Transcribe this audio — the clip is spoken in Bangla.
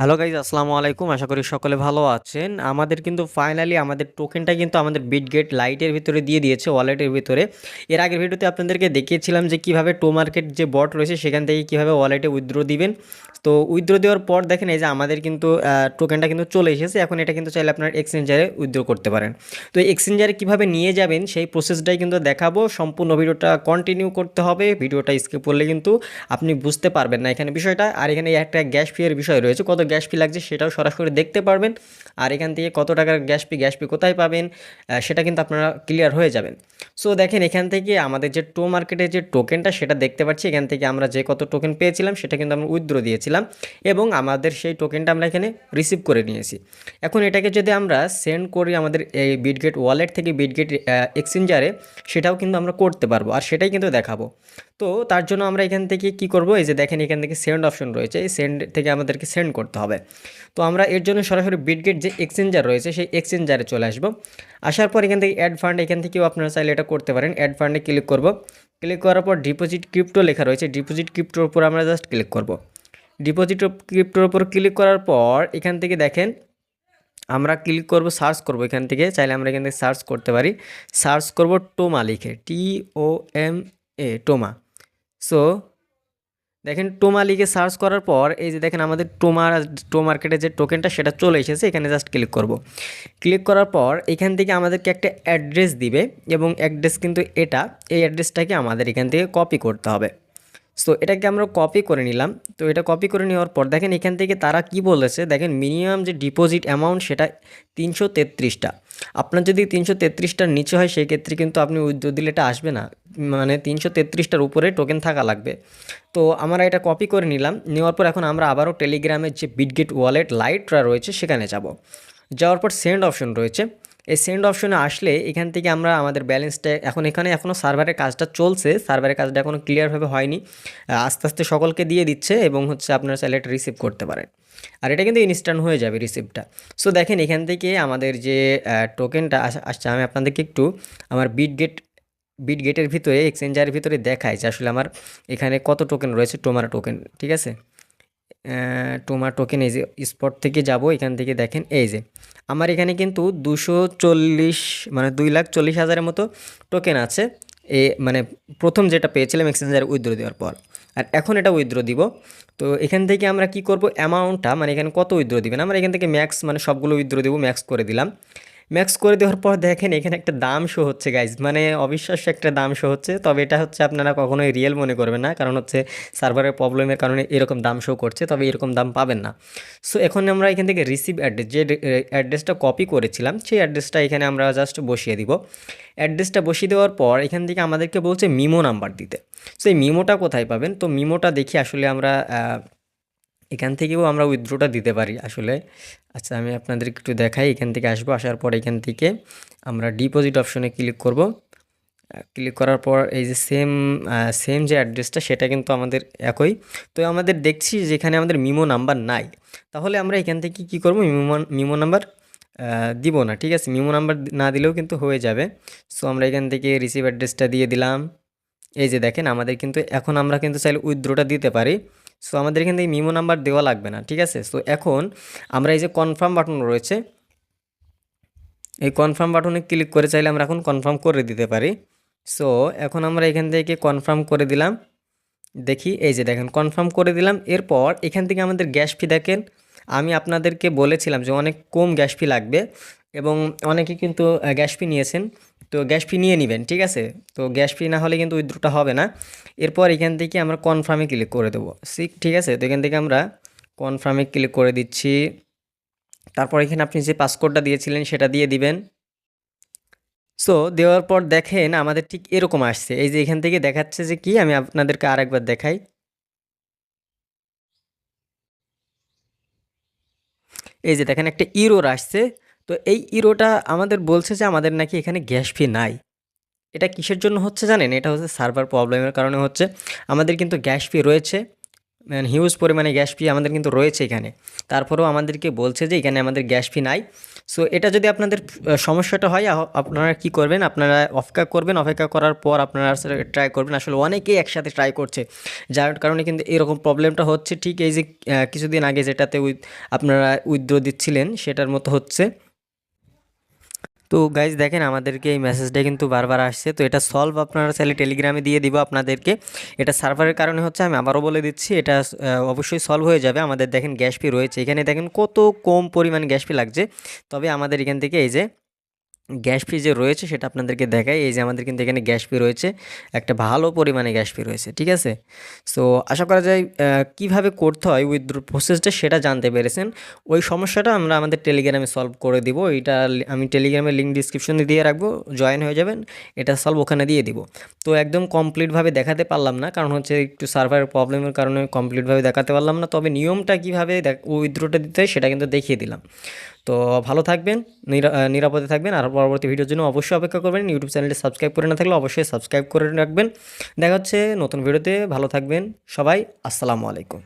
হ্যালো গাইজ আসসালামু আলাইকুম। আশা করি সকলে ভালো আছেন। আমাদের কিন্তু ফাইনালি আমাদের টোকেনটা কিন্তু আমাদের বিটগেট লাইটের ভিতরে দিয়ে দিয়েছে ওয়ালেটের ভিতরে। এর আগের ভিডিওতে আপনাদেরকে দেখিয়েছিলাম যে কীভাবে টো মার্কেট যে বট রয়েছে, সেখান থেকে কীভাবে ওয়ালেটে উইথড্র দিবেন। তো উইথড্র দেওয়ার পর দেখেন এই যে আমাদের কিন্তু টোকেনটা কিন্তু চলে এসেছে। এখন এটা কিন্তু চাইলে আপনার এক্সচেঞ্জারে উইথড্র করতে পারেন। তো এক্সচেঞ্জারে কীভাবে নিয়ে যাবেন, সেই প্রসেসটাই কিন্তু দেখাবো। সম্পূর্ণ ভিডিওটা কন্টিনিউ করতে হবে। ভিডিওটা স্কিপ করলে কিন্তু আপনি বুঝতে পারবেন না এখানে বিষয়টা। আর এখানে একটা গ্যাস ফিয়ের বিষয় রয়েছে, কত গ্যাস ফি লাগছে সেটাও সরাসরি দেখতে পারবেন। আর এখান থেকে কত টাকার গ্যাস ফি গ্যাস ফি কোথায় পাবেন সেটা কিন্তু আপনারা ক্লিয়ার হয়ে যাবেন। সো দেখেন এখান থেকে আমাদের যে টো মার্কেটের যে টোকেনটা সেটা দেখতে পাচ্ছি। এখান থেকে আমরা যে কত টোকেন পেয়েছিলাম, সেটা কিন্তু আমরা উইথড্র দিয়েছিলাম এবং আমাদের সেই টোকেনটা আমরা এখানে রিসিভ করে নিয়েছি। এখন এটাকে যদি আমরা সেন্ড করি আমাদের এই বিটগেট ওয়ালেট থেকে বিটগেট এক্সচেঞ্জারে সেটাও কিন্তু আমরা করতে পারব। আর সেটাই কিন্তু দেখাবো। তো, তার জন্য আমরা এখান থেকে কি করব? এই যে দেখেন এখান থেকে সেন্ড অপশন রয়েছে। এই সেন্ড থেকে আমাদেরকে সেন্ড করতে হবে। তো আমরা এর জন্য সরাসরি বিটগেট যে এক্সচেঞ্জার রয়েছে, সেই এক্সচেঞ্জারে চলে আসব। আসার পর এখান থেকে অ্যাড ফান্ড এখান থেকেও আপনারা চাইলে এটা করতে পারেন। অ্যাড ফান্ডে ক্লিক করব। ক্লিক করার পর ডিপোজিট ক্রিপ্টো লেখা রয়েছে। ডিপোজিট ক্রিপ্টোর উপর আমরা জাস্ট ক্লিক করব। ডিপোজিট ক্রিপ্টোর উপর ক্লিক করার পর এখান থেকে দেখেন, আমরা ক্লিক করব সার্চ করব এখান থেকে। চাইলে আমরা এখান থেকে সার্চ করতে পারি। সার্চ করব টোমা লিখে। টি ও এম এ টোমা সো দেখেন টোমা লিখে সার্চ করার পর এই যে দেখেন আমাদের টোমা টো মার্কেটের যে টোকেনটা সেটা চলে এসেছে, এখানে জাস্ট ক্লিক করব। ক্লিক করার পর এখান থেকে আমাদেরকে একটা অ্যাড্রেস দিবে এবং অ্যাড্রেস কিন্তু এটা, এই অ্যাড্রেসটাকে আমাদের এখান থেকে কপি করতে হবে। সো এটাকে আমরা কপি করে নিলাম। তো, এটা কপি করে নেওয়ার পর দেখেন এখান থেকে তারা কি বলেছে? দেখেন মিনিমাম যে ডিপোজিট অ্যামাউন্ট সেটা তিনশো তেত্রিশটা। আপনার যদি তিনশো তেত্রিশটার নিচে হয়, সেই ক্ষেত্রে কিন্তু আপনি উইথড্র দিলে এটা আসবে না। মানে তিনশো তেত্রিশটার উপরে টোকেন থাকা লাগবে। তো আমরা এটা কপি করে নিলাম। নেওয়ার পর এখন আমরা আবারও টেলিগ্রামের যে বিটগেট ওয়ালেট লাইটরা রয়েছে সেখানে যাব। যাওয়ার পর সেন্ড অপশন রয়েছে। এই সেন্ড অপশনে আসলে এখান থেকে আমরা আমাদের ব্যালেন্সটা এখন এখানে এখনও সার্ভারের কাজটা চলছে। সার্ভারের কাজটা এখনও ক্লিয়ারভাবে হয়নি। আস্তে আস্তে সকলকে দিয়ে দিচ্ছে এবং হচ্ছে আপনারা এটা রিসিভ করতে পারেন। আর এটা কিন্তু ইনস্ট্যান্ট হয়ে যাবে রিসিপ্টটা সো দেখেন এখান থেকে আমাদের যে টোকেনটা আসছে, আমি আপনাদেরকে একটু আমার বিটগেট বিটগেটের ভিতরে এক্সচেঞ্জারের ভিতরে দেখাই যে আসলে আমার এখানে কত টোকেন রয়েছে টোমার টোকেন ঠিক আছে? টোমার টোকেন এই যে স্পট থেকে যাব, এখান থেকে দেখেন, এই যে আমার এখানে কিন্তু দুশো চল্লিশ মানে দুই লাখ চল্লিশ হাজারের মতো টোকেন আছে। এ মানে প্রথম যেটা পেয়েছিলাম এক্সচেঞ্জারে উইথড্র দেওয়ার পর। আর এখন এটা উইথড্র দিব। তো এখান থেকে আমরা কি করব? অ্যামাউন্টটা মানে এখানে কত উইথড্র দিবেন? আমরা এখান থেকে ম্যাক্স মানে সবগুলো উইথড্র দেবো ম্যাক্স করে দিলাম। ম্যাক্স করে দেওয়ার পর দেখেন এখানে একটা দাম শো হচ্ছে গাইজ মানে অবিশ্বাস্য একটা দাম শো হচ্ছে। তবে এটা হচ্ছে আপনারা কখনোই রিয়েল মনে করবেন না, কারণ হচ্ছে সার্ভারের প্রবলেমের কারণে এরকম দাম শো করছে, তবে এরকম দাম পাবেন না। সো এখন আমরা এখান থেকে রিসিভ অ্যাড্রেস যে অ্যাড্রেসটা কপি করেছিলাম, সেই অ্যাড্রেসটা এখানে আমরা জাস্ট বসিয়ে দিব। অ্যাড্রেসটা বসিয়ে দেওয়ার পর এখান থেকে আমাদেরকে বলছে মিমো নাম্বার দিতে। সো এই মিমোটা কোথায় পাবেন? তো মিমোটা দেখি আসলে আমরা এখান থেকেও আমরা উইথড্রোটা দিতে পারি আসলে। আচ্ছা আমি আপনাদের একটু দেখাই, এখান থেকে আসব, আসার পর এখান থেকে আমরা ডিপোজিট অপশনে ক্লিক করব। ক্লিক করার পর এই যে সেম সেম যে অ্যাড্রেসটা সেটা কিন্তু আমাদের একই। তো আমাদের দেখছি যেখানে আমাদের মিমো নাম্বার নাই। তাহলে আমরা এখান থেকে কি করব? মিমো মিমো নাম্বার দিব না, ঠিক আছে? মিমো নাম্বার না দিলেও কিন্তু হয়ে যাবে। সো আমরা এখান থেকে রিসিভ অ্যাড্রেসটা দিয়ে দিলাম। এই যে দেখেন, আমাদের কিন্তু এখন আমরা কিন্তু চাইলে উইথড্রোটা দিতে পারি। সো আমাদের এখান থেকে মিমো নাম্বার দেওয়া লাগবে না, ঠিক আছে? সো এখন আমরা এই যে কনফার্ম বাটন রয়েছে, এই কনফার্ম বাটনে ক্লিক করে চাইলে আমরা এখন কনফার্ম করে দিতে পারি। সো এখন আমরা এখান থেকে কনফার্ম করে দিলাম। দেখি, এই যে দেখেন কনফার্ম করে দিলাম। এরপর এখান থেকে আমাদের গ্যাস ফি দেখেন, আমি আপনাদেরকে বলেছিলাম যে অনেক কম গ্যাস ফি লাগবে এবং অনেকে কিন্তু গ্যাস ফি নিয়েছেন। তো গ্যাস ফি নিয়ে নেবেন, ঠিক আছে? তো গ্যাস ফি না হলে কিন্তু উইথড্রোটা হবে না। এরপর এখান থেকে আমরা কনফার্মে ক্লিক করে দেবো। ঠিক আছে? তো এখান থেকে আমরা কনফার্মে ক্লিক করে দিচ্ছি। তারপর এখানে আপনি যে পাসকোডটা দিয়েছিলেন, সেটা দিয়ে দিবেন। সো দেওয়ার পর দেখেন আমাদের ঠিক এরকম আসছে। এই যে এখান থেকে দেখাচ্ছে যে কি, আমি আপনাদেরকে আরেকবার দেখাই। এই যে দেখেন একটা ইরোর আসছে। তো এই ইরোটা আমাদের বলছে যে আমাদের নাকি এখানে গ্যাস ফি নাই। এটা কিসের জন্য হচ্ছে জানেন? এটা হচ্ছে সার্ভার প্রবলেমের কারণে হচ্ছে। আমাদের কিন্তু গ্যাস ফি রয়েছে মানে হিউজ পরিমাণে গ্যাস ফি আমাদের কিন্তু রয়েছে এখানে। তারপরেও আমাদেরকে বলছে যে এখানে আমাদের গ্যাস ফি নাই। সো এটা যদি আপনাদের সমস্যাটা হয় আপনারা কি করবেন? আপনারা অপেক্ষা করবেন, অপেক্ষা করার পর আপনারা ট্রাই করবেন। আসলে অনেকেই একসাথে ট্রাই করছে, যার কারণে কিন্তু এরকম প্রবলেমটা হচ্ছে। ঠিক এই যে কিছুদিন আগে যেটাতে আপনারা উইথড্র দিচ্ছিলেন, সেটার মতো হচ্ছে। তো গাইজ দেখেন আমাদেরকে এই মেসেজটা কিন্তু বারবার আসছে। তো এটা সলভ আপনারা চাইলে টেলিগ্রামে দিয়ে দিব আপনাদেরকে। এটা সার্ভারের কারণে হচ্ছে আমি আবারও বলে দিচ্ছি, এটা অবশ্যই সলভ হয়ে যাবে। আমাদের দেখেন গ্যাস ফি রয়েছে। এখানে দেখেন কত কম পরিমাণ গ্যাস ফি লাগছে। তবে আমাদের এখান থেকে এই যে গ্যাস ফি যে রয়েছে সেটা আপনাদেরকে দেখাই। এই যে আমাদের কিন্তু এখানে গ্যাস ফি রয়েছে, একটা ভালো পরিমাণে গ্যাস ফি রয়েছে, ঠিক আছে? সো আশা করা যায় কীভাবে করতে হয় উইথড্র প্রসেসটা সেটা জানতে পেরেছেন। ওই সমস্যাটা আমরা আমাদের টেলিগ্রামে সলভ করে দিব। এটা আমি টেলিগ্রামের লিঙ্ক ডিসক্রিপশনে দিয়ে রাখব জয়েন হয়ে যাবেন, এটা সলভ ওখানে দিয়ে দিব। তো একদম কমপ্লিটভাবে দেখাতে পারলাম না, কারণ হচ্ছে একটু সার্ভারের প্রবলেমের কারণে কমপ্লিটভাবে দেখাতে পারলাম না। তবে নিয়মটা কীভাবে উইথড্রটা দিতে হয় সেটা কিন্তু দেখিয়ে দিলাম। তো ভালো থাকবেন, নিরা- নিরাপদে থাকবেন আর পরবর্তী ভিডিওর জন্য অবশ্যই অপেক্ষা করবেন। ইউটিউব চ্যানেলটি সাবস্ক্রাইব করে না থাকলে অবশ্যই সাবস্ক্রাইব করে রাখবেন। দেখা হচ্ছে নতুন ভিডিওতে, ভালো থাকবেন সবাই, আসসালামু আলাইকুম।